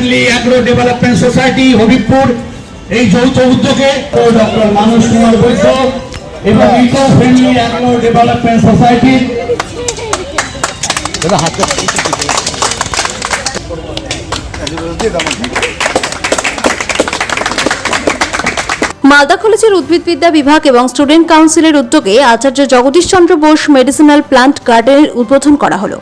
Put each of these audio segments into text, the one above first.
Agro development society Habibpur এই যৌথ উদ্যোগে ডক্টর মানুষ কুমার বৈদ্য এবং eco friendly agro development society Malda কলেজের উদ্ভিদবিদ্যা বিভাগ এবং স্টুডেন্ট কাউন্সিলের উদ্যোগে আচার্য জগদীশ চন্দ্র বোস মেডিসিনাল প্লান্ট গার্ডেনের উদ্বোধন করা হলো।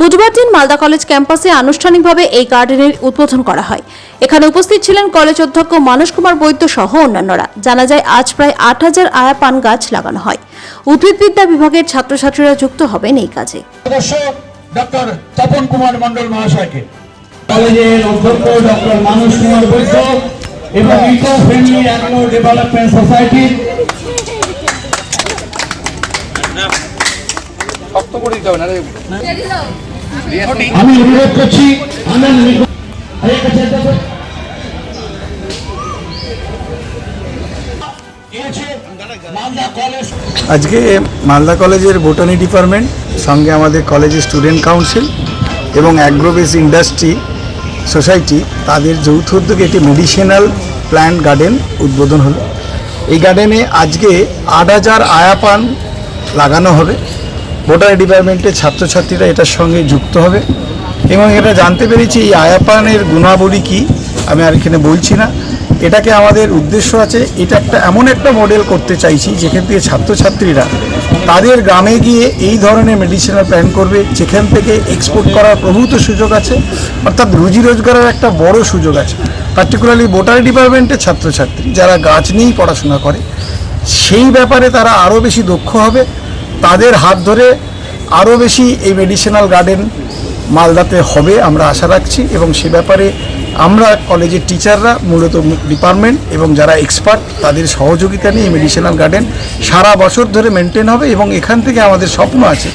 বুধবার দিন মালদা কলেজ ক্যাম্পাসে আনুষ্ঠানিকভাবে এই গার্ডেনের উদ্বোধন করা হয়। এখানে উপস্থিত ছিলেন কলেজ অধ্যক্ষ মানস কুমার বৈদ্য সহ অন্যান্যরা। জানা যায়, আজ প্রায় আট হাজার আয়া পান গাছ লাগানো হয়। উদ্ভিদবিদ্যা বিভাগের ছাত্রছাত্রীরা যুক্ত হবেন এই কাজে। তপন কুমার মন্ডল মহাশয়কে। কলেজের অধ্যক্ষ ডক্টর কুমার বৈদ্য এবং eco friendly agro development society আমি অনুরোধ করছি আনন্দ নিগম আরে কাছে দেখো। এসে মালদা কলেজ আজকে মালদা কলেজের বোটানি ডিপার্টমেন্ট সঙ্গে আমাদের কলেজের স্টুডেন্ট কাউন্সিল এবং অ্যাগ্রোবেস ইন্ডাস্ট্রি সোসাইটি তাদের যৌথ উদ্যোগে একটি মেডিসিনাল প্ল্যান্ট গার্ডেন উদ্বোধন হলো এই গার্ডেনে আজকে আট হাজার আয়াপান লাগানো হবে বোটানি ডিপার্টমেন্টের ছাত্রছাত্রীরা এটার সঙ্গে যুক্ত হবে। এবং এটা জানতে পেরেছি এই আয়াপানের গুণাবলী কি, আমি আর এখানে বলছি না। এটাকে আমাদের উদ্দেশ্য আছে, এটা একটা এমন একটা মডেল করতে চাইছি, যেখান থেকে ছাত্রছাত্রীরা তাদের গ্রামে গিয়ে এই ধরনের মেডিসিনাল প্ল্যান করবে, যেখান থেকে এক্সপোর্ট করার প্রভূত সুযোগ আছে, অর্থাৎ রুজি রোজগারের একটা বড় সুযোগ আছে। পার্টিকুলারলি বোটানি ডিপার্টমেন্টের ছাত্রছাত্রী, যারা গাছ নিয়েই পড়াশোনা করে, সেই ব্যাপারে তারা আরও বেশি দক্ষ হবে। তাদের হাত ধরে আরও বেশি এই মেডিসিনাল গার্ডেন মালদাতে হবে আমরা আশা রাখছি এবং সে ব্যাপারে আমরা কলেজের টিচাররা মূলত ডিপার্টমেন্ট এবং যারা এক্সপার্ট তাদের সহযোগিতা নিয়ে মেডিসিনাল গার্ডেন সারা বছর ধরে মেনটেন হবে এবং এখান থেকে আমাদের স্বপ্ন আছে।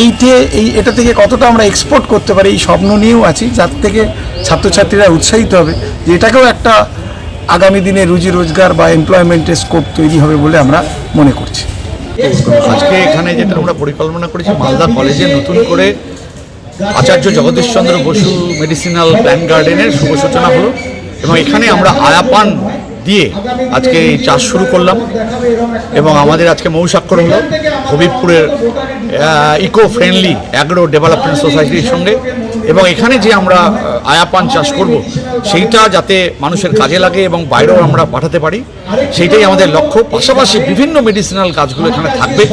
এইটে এই এটা থেকে কতটা আমরা এক্সপোর্ট করতে পারি এই স্বপ্ন নিয়েও আছি, যার থেকে ছাত্রছাত্রীরা উৎসাহিত হবে যে এটাকেও একটা আগামী দিনে রুজি রোজগার বা এমপ্লয়মেন্টের স্কোপ তৈরি হবে বলে আমরা মনে করছি। আজকে এখানে যেটা আমরা পরিকল্পনা করেছি, মালদা কলেজে নতুন করে আচার্য জগদীশচন্দ্র বসু মেডিসিনাল প্ল্যান গার্ডেনের শুভ সূচনা হলো এবং এখানে আমরা আয়াপান দিয়ে আজকে এই চাষ শুরু করলাম এবং আমাদের আজকে মৌসাক্ষর হলো, হবিবপুরের ইকো ফ্রেন্ডলি অ্যাগ্রো ডেভেলপমেন্ট সোসাইটির সঙ্গে। এবং এখানে যে আমরা আয়াপান চাষ করব, সেইটা যাতে মানুষের কাজে লাগে এবং বাইরেও আমরা পাঠাতে পারি, সেইটাই আমাদের লক্ষ্য। পাশাপাশি বিভিন্ন মেডিসিনাল গাছগুলো এখানে থাকবে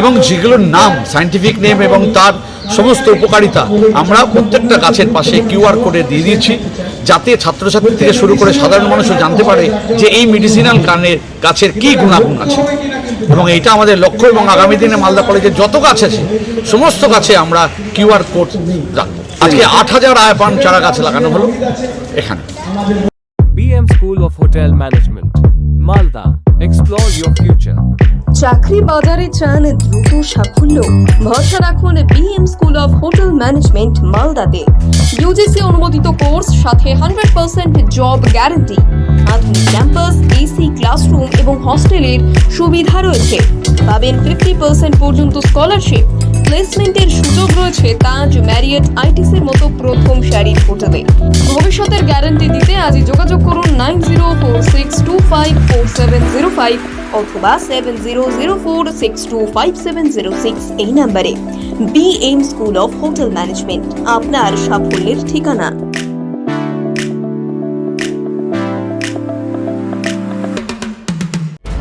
এবং যেগুলোর নাম সায়েন্টিফিক নেম এবং তার সমস্ত উপকারিতা আমরা প্রত্যেকটা গাছের পাশে কিউআর কোডে দিয়ে দিয়েছি যাতে ছাত্রছাত্রী থেকে শুরু করে সাধারণ মানুষও জানতে পারে যে এই মেডিসিনাল কানের গাছের কী গুণাগুণ আছে। এবং এইটা আমাদের লক্ষ্য এবং আগামী দিনে মালদা কলেজের যত গাছ আছে, সমস্ত গাছে আমরা কিউআর কোড রাখব। আজকে আট হাজার আয়াপান চারা গাছ লাগানো হলো এখানে। BM School of Hotel Management, Malda. Explore your future. চাকরি বাজারে চান দ্রুত সাফল্য? ভরসা রাখুন BM school of hotel management মালদাতে। ইউজিসি অনুমোদিত কোর্স সাথে হান্ড্রেড পার্সেন্ট জব গ্যারান্টি আধুনিক ক্যাম্পাস এসি ক্লাসরুম এবং হস্টেলের সুবিধা রয়েছে। পাবেন ফিফটি পার্সেন্ট পর্যন্ত স্কলারশিপ প্লেসমেন্টের সুযোগ রয়েছে তাজ ম্যারিয়েট আইটিসির মতো প্রথম সারির হোটেলে ভবিষ্যতের গ্যারান্টি দিতে আজই যোগাযোগ করুন nine zero four six two five four seven zero five অথবা seven zero zero four six two five seven zero six এই নাম্বারে। B M school of hotel management আপনার সাফল্যের ঠিকানা।